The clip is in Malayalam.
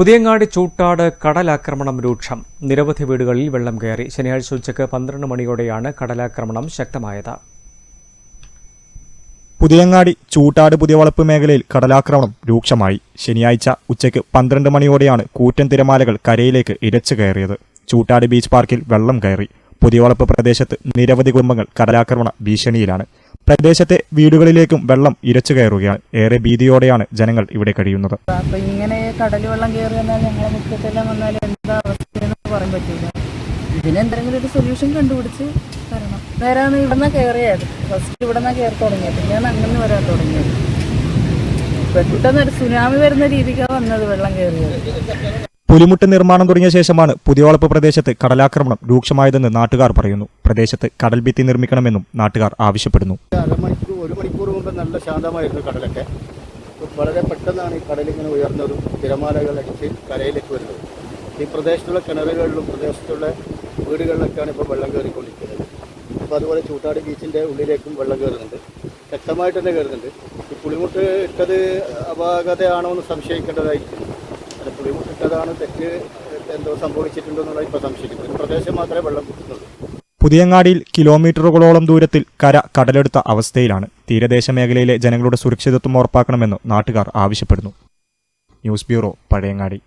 പുതിയങ്ങാടി ചൂട്ടാട് കടലാക്രമണം രൂക്ഷം. നിരവധി വീടുകളിൽ വെള്ളം കയറി. ശനിയാഴ്ച ഉച്ചയ്ക്ക് പന്ത്രണ്ട് മണിയോടെയാണ് കടലാക്രമണം ശക്തമായത്. പുതിയങ്ങാടി ചൂട്ടാട് പുതിയവളപ്പ് മേഖലയിൽ കടലാക്രമണം രൂക്ഷമായി. ശനിയാഴ്ച ഉച്ചയ്ക്ക് പന്ത്രണ്ട് മണിയോടെയാണ് കൂറ്റൻ തിരമാലകൾ കരയിലേക്ക് ഇരച്ചു കയറിയത്. ചൂട്ടാട് ബീച്ച് പാർക്കിൽ വെള്ളം കയറി. പുതിയവളപ്പ് പ്രദേശത്ത് നിരവധി കുടുംബങ്ങൾ കടലാക്രമണ ഭീഷണിയിലാണ്. പ്രദേശത്തെ വീടുകളിലേക്കും വെള്ളം ഇരച്ചു കയറുകയാണ് ഏറെ ഭീതിയോടെയാണ് ജനങ്ങൾ ഇവിടെ കഴിയുന്നത്. ഇങ്ങനെ കടൽ ഞങ്ങളെ ഒരു സൊല്യൂഷൻ കണ്ടുപിടിച്ച് കയറിയത്. ഫസ്റ്റ് ഞാൻ അങ്ങനെ വരാൻ തുടങ്ങിയത്. പെട്ടെന്ന് ഒരു സുനാമി വരുന്ന രീതിക്കാണ് വന്നത് വെള്ളം കയറിയത്. പുലിമുട്ട് നിർമ്മാണം തുടങ്ങിയ ശേഷമാണ് പുതിയവളപ്പ് പ്രദേശത്ത് കടലാക്രമണം രൂക്ഷമായതെന്ന് നാട്ടുകാർ പറയുന്നു. പ്രദേശത്ത് കടൽ ഭിത്തി നിർമ്മിക്കണമെന്നും നാട്ടുകാർ ആവശ്യപ്പെടുന്നു. ഒരു മണിക്കൂർ മുമ്പ് നല്ല ശാന്തമായിരുന്നു കടലൊക്കെ. വളരെ പെട്ടെന്നാണ് ഈ കടലിങ്ങനെ ഉയർന്നതും തിരമാലകൾ അടിച്ച് കരയിലേക്ക് വരുന്നത്. ഈ പ്രദേശത്തുള്ള കിണറുകളിലും പ്രദേശത്തുള്ള വീടുകളിലൊക്കെയാണ് ഇപ്പോൾ വെള്ളം കയറിക്കൊണ്ടിരിക്കുന്നത്. അപ്പോൾ അതുപോലെ ചൂട്ടാട് ബീച്ചിന്റെ ഉള്ളിലേക്കും വെള്ളം കയറുന്നുണ്ട്. ശക്തമായിട്ട് തന്നെ കയറുന്നുണ്ട്. ഈ പുളിമുട്ട് ഇട്ടത് അപാകതയാണോ എന്ന് സംശയിക്കേണ്ടതായിരിക്കും ഇട്ടതാണ് തെറ്റ് എന്തോ സംഭവിച്ചിട്ടുണ്ടെന്നുള്ള ഇപ്പോൾ സംശയിക്കുന്നു. ഒരു പ്രദേശം മാത്രമേ വെള്ളം കിട്ടുന്നുള്ളൂ പുതിയങ്ങാടിയിൽ കിലോമീറ്ററുകളോളം ദൂരത്തിൽ കര കടലെടുത്ത അവസ്ഥയിലാണ്. തീരദേശ മേഖലയിലെ ജനങ്ങളുടെ സുരക്ഷിതത്വം ഉറപ്പാക്കണമെന്ന് നാട്ടുകാർ ആവശ്യപ്പെടുന്നു. News bureau Pazhayangadi.